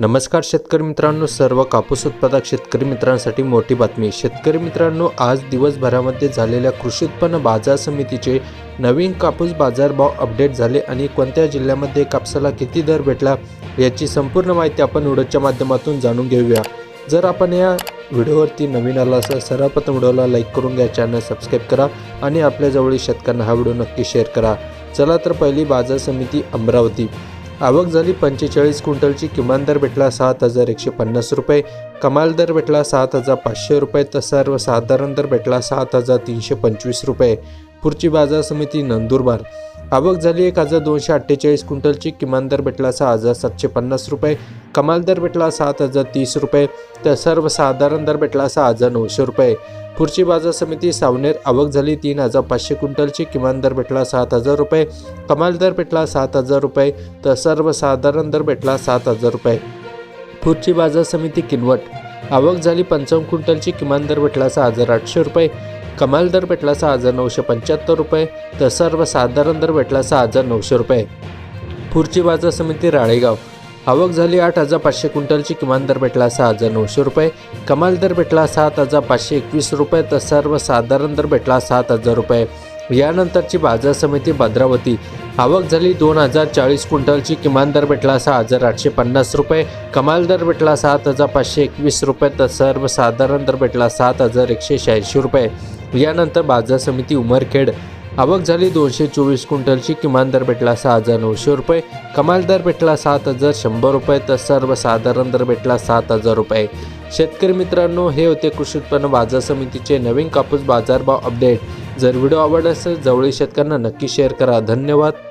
नमस्कार शेतकरी मित्रांनो सर्व कापूस उत्पादक शेतकरी मित्रांसाठी मोठी बातमी. शेतकरी मित्रांनो आज दिवसभरामध्ये झालेल्या कृषी उत्पन्न बाजार समितीचे नवीन कापूस बाजारभाव अपडेट झाले आणि कोणत्या जिल्ह्यामध्ये कापसाला किती दर भेटला याची संपूर्ण माहिती आपण व्हिडिओच्या माध्यमातून जाणून घेऊया. जर आपण या व्हिडिओवरती नवीन आला असेल सर्वप्रथम व्हिडिओला लाईक करून घ्या चॅनल सबस्क्राईब करा आणि आपल्याजवळील शेतकऱ्यांना हा व्हिडिओ नक्की शेअर करा. चला तर पहिली बाजार समिती अमरावती. आवक झाली पंचेचाळीस क्विंटलची किमान दर भेटला सात हजार एकशे पन्नास रुपये. कमाल दर भेटला सात हजार पाचशे रुपये तर सर्वसाधारण दर भेटला सात हजार तीनशे पंचवीस रुपये. पुढची बाजार समिती नंदुरबार आवक झाली एक हजार दोनशे अठ्ठेचाळीस क्विंटलची. किमान दर भेटला सहा हजार सातशे पन्नास रुपये. कमाल दर भेटला सात हजार तीस रुपये. तर सर्वसाधारण दर भेटला सहा हजार नऊशे रुपये. खुर्ची बाजार समिती सावनेर आवक झाली तीन हजार पाचशे क्विंटलची. किमान दर भेटला सात हजार रुपये. कमाल दर भेटला सात हजार रुपये. तर सर्वसाधारण दर भेटला सात हजार रुपये. खुर्ची बाजार समिती किनवट. आवक झाली पंचावन्न क्विंटलची. किमान दर भेटला सहा हजार आठशे रुपये. कमाल दर भेटला सहा हजार नऊशे पंच्याहत्तर रुपये तर सर्वसाधारण दर भेटला सहा हजार नऊशे रुपये. पुढची बाजार समिती राळेगाव. आवक झाली आठ हजार पाचशे क्विंटलची किमान दर भेटला सहा हजार नऊशे रुपये. कमाल दर भेटला सात हजार पाचशे एकवीस रुपये तर सर्वसाधारण दर भेटला सात हजार रुपये. यानंतरची बाजार समिती भद्रावती. आवक झाली दोन हजार चाळीस क्विंटलची किमान दर भेटला सहा हजार आठशे पन्नास रुपये. कमाल दर भेटला सात हजार पाचशे एकवीस रुपये तर सर्वसाधारण दर भेटला सात हजार एकशे शहाऐंशी रुपये. यानंतर बाजार समिती उमरखेड. आवक झाली दोनशे चोवीस क्विंटलची किमान दर भेटला सहा हजार नऊशे रुपये. कमाल दर भेटला सात हजार शंभर रुपये तर सर्वसाधारण दर भेटला सात हजार रुपये. शेतकरी मित्रांनो हे होते कृषी उत्पन्न बाजार समितीचे नवीन कापूस बाजारभाव अपडेट. जर व्हिडिओ आवडला असेल जवळील शेतकऱ्यांना नक्की शेअर करा. धन्यवाद.